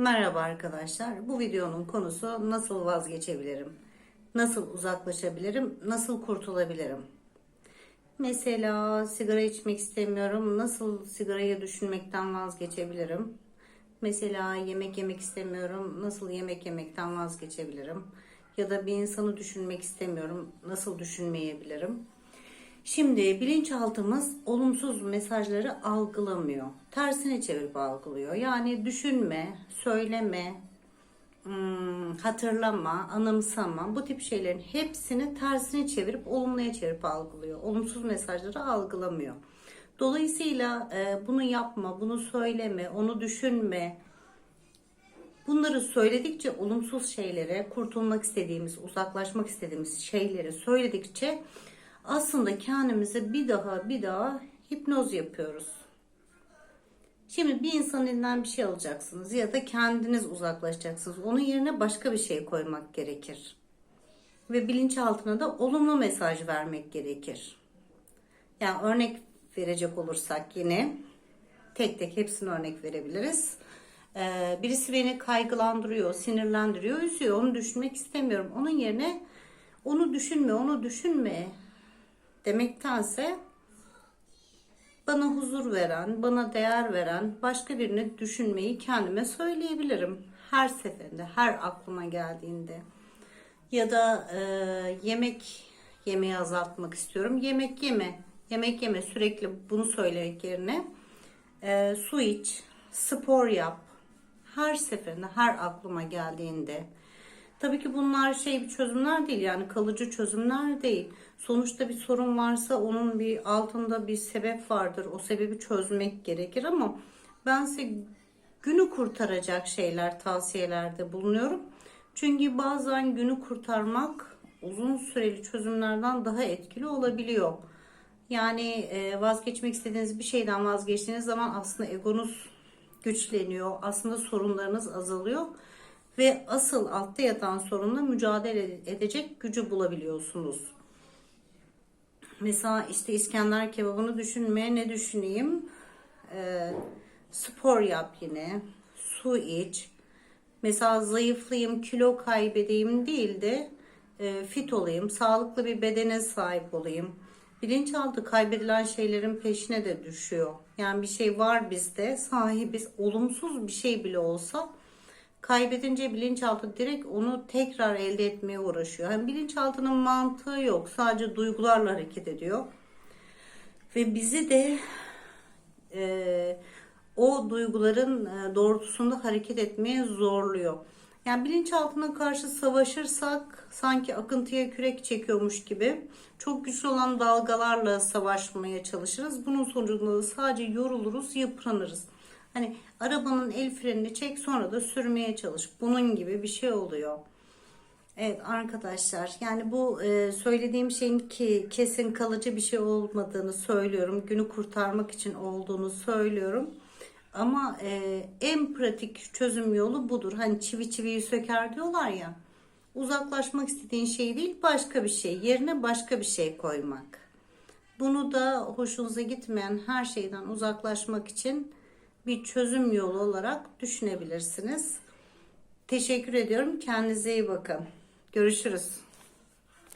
Merhaba arkadaşlar. Bu videonun konusu nasıl vazgeçebilirim? Nasıl uzaklaşabilirim? Nasıl kurtulabilirim? Mesela sigara içmek istemiyorum. Nasıl sigarayı düşünmekten vazgeçebilirim? Mesela yemek yemek istemiyorum. Nasıl yemek yemekten vazgeçebilirim? Ya da bir insanı düşünmek istemiyorum. Nasıl düşünmeyebilirim? Şimdi bilinçaltımız olumsuz mesajları algılamıyor. Tersine çevirip algılıyor. Yani düşünme, söyleme, hmm, hatırlama, anımsama bu tip şeylerin hepsini tersine çevirip olumluya çevirip algılıyor. Olumsuz mesajları algılamıyor. Dolayısıyla e, bunu yapma, bunu söyleme, onu düşünme. Bunları söyledikçe olumsuz şeylere, kurtulmak istediğimiz, uzaklaşmak istediğimiz şeyleri söyledikçe aslında kendimize bir daha bir daha hipnoz yapıyoruz. Şimdi bir insanın elinden bir şey alacaksınız ya da kendiniz uzaklaşacaksınız. Onun yerine başka bir şey koymak gerekir. Ve bilinçaltına da olumlu mesaj vermek gerekir. Yani örnek verecek olursak yine tek tek hepsini örnek verebiliriz. Ee, birisi beni kaygılandırıyor, sinirlendiriyor, üzüyor. Onu düşünmek istemiyorum. Onun yerine onu düşünme, onu düşünme demektense bana huzur veren, bana değer veren başka birini düşünmeyi kendime söyleyebilirim. Her seferinde, her aklıma geldiğinde. Ya da e, yemek yemeği azaltmak istiyorum. Yemek yeme, yemek yeme sürekli bunu söylemek yerine e, su iç, spor yap. Her seferinde, her aklıma geldiğinde Tabii ki bunlar şey bir çözümler değil yani kalıcı çözümler değil. Sonuçta bir sorun varsa onun bir altında bir sebep vardır. O sebebi çözmek gerekir ama ben size günü kurtaracak şeyler tavsiyelerde bulunuyorum. Çünkü bazen günü kurtarmak uzun süreli çözümlerden daha etkili olabiliyor. Yani e, vazgeçmek istediğiniz bir şeyden vazgeçtiğiniz zaman aslında egonuz güçleniyor. Aslında sorunlarınız azalıyor ve asıl altta yatan sorunla mücadele edecek gücü bulabiliyorsunuz. Mesela işte İskender kebabını düşünmeye ne düşüneyim? Ee, spor yap yine. Su iç. Mesela zayıflayayım, kilo kaybedeyim değil de e, fit olayım, sağlıklı bir bedene sahip olayım. Bilinçaltı kaybedilen şeylerin peşine de düşüyor. Yani bir şey var bizde, sahibiz, olumsuz bir şey bile olsa kaybedince bilinçaltı direkt onu tekrar elde etmeye uğraşıyor. Yani bilinçaltının mantığı yok. Sadece duygularla hareket ediyor. Ve bizi de e, o duyguların e, doğrultusunda hareket etmeye zorluyor. Yani bilinçaltına karşı savaşırsak sanki akıntıya kürek çekiyormuş gibi çok güçlü olan dalgalarla savaşmaya çalışırız. Bunun sonucunda da sadece yoruluruz, yıpranırız. Hani arabanın el frenini çek sonra da sürmeye çalış. Bunun gibi bir şey oluyor. Evet arkadaşlar yani bu e, söylediğim şeyin ki kesin kalıcı bir şey olmadığını söylüyorum. Günü kurtarmak için olduğunu söylüyorum. Ama e, en pratik çözüm yolu budur. Hani çivi çiviyi söker diyorlar ya. Uzaklaşmak istediğin şey değil başka bir şey. Yerine başka bir şey koymak. Bunu da hoşunuza gitmeyen her şeyden uzaklaşmak için bir çözüm yolu olarak düşünebilirsiniz. Teşekkür ediyorum. Kendinize iyi bakın. Görüşürüz.